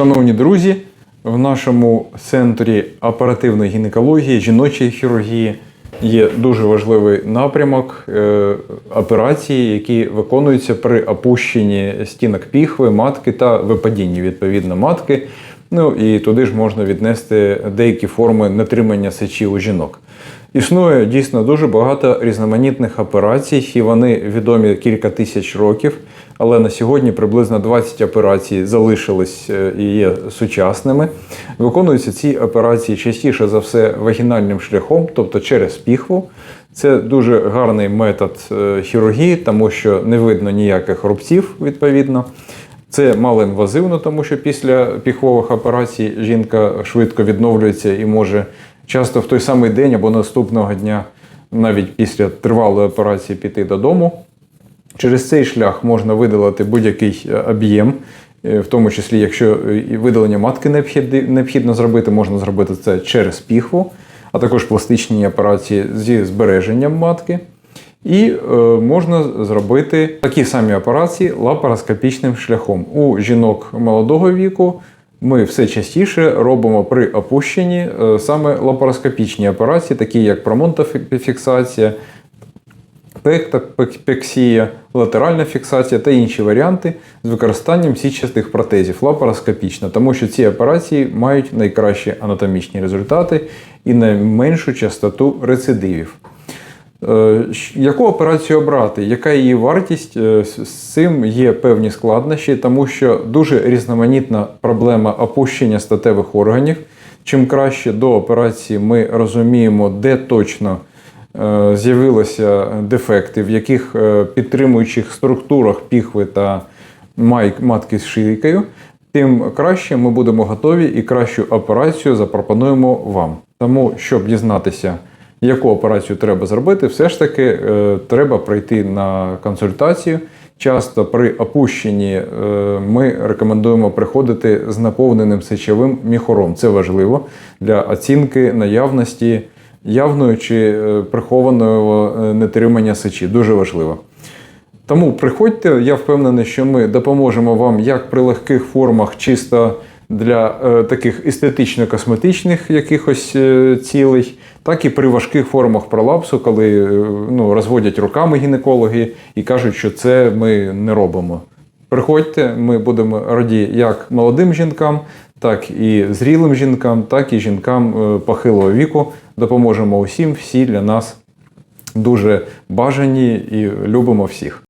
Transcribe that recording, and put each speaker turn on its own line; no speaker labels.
Шановні друзі, в нашому центрі оперативної гінекології, жіночої хірургії є дуже важливий напрямок е, операції, які виконуються при опущенні стінок піхви, матки та випадінні відповідно матки. Ну і туди ж можна віднести деякі форми натримання сечі у жінок. Існує дійсно дуже багато різноманітних операцій, і вони відомі кілька тисяч років. Але на сьогодні приблизно 20 операцій залишились е, і є сучасними. Виконуються ці операції частіше за все вагінальним шляхом, тобто через піхву. Це дуже гарний метод е, хірургії, тому що не видно ніяких рубців відповідно. Це малоінвазивно, тому що після піхвових операцій жінка швидко відновлюється і може часто в той самий день або наступного дня, навіть після тривалої операції, піти додому. Через цей шлях можна видалити будь-який е, об'єм, е, в тому числі, якщо е, видалення матки необхідно зробити, можна зробити це через піхву, а також пластичні операції зі збереженням матки. І е, можна зробити такі самі операції лапароскопічним шляхом. У жінок молодого віку ми все частіше робимо при опущенні е, саме лапароскопічні операції, такі як промонтофіксація, пектопексія, латеральна фіксація та інші варіанти з використанням січастих протезів лапароскопічно, тому що ці операції мають найкращі анатомічні результати і найменшу частоту рецидивів. Е, Яку операцію обрати? Яка її вартість? Е, З цим є певні складнощі, тому що дуже різноманітна проблема опущення статевих органів. Чим краще до операції ми розуміємо, де точно е, з'явилися дефекти, в яких підтримуючих структурах піхви та матки з шийкою, тим краще ми будемо готові і кращу операцію запропонуємо вам. Тому, щоб дізнатися, яку операцію треба зробити, все ж таки е, треба прийти на консультацію. Часто при опущенні е, ми рекомендуємо приходити з наповненим сечовим міхором. Це важливо для оцінки наявності явної чи е, прихованого нетримання сечі. Дуже важливо. Тому приходьте, я впевнений, що ми допоможемо вам як при легких формах, чисто для таких естетично-косметичних якихось цілей, так і при важких формах пролапсу, коли е, ну, розводять руками гінекологи і кажуть, що це ми не робимо. Приходьте, ми будемо раді як молодим жінкам, так і зрілим жінкам, так і жінкам е, похилого віку. Допоможемо усім, всі для нас дуже бажані і любимо всіх.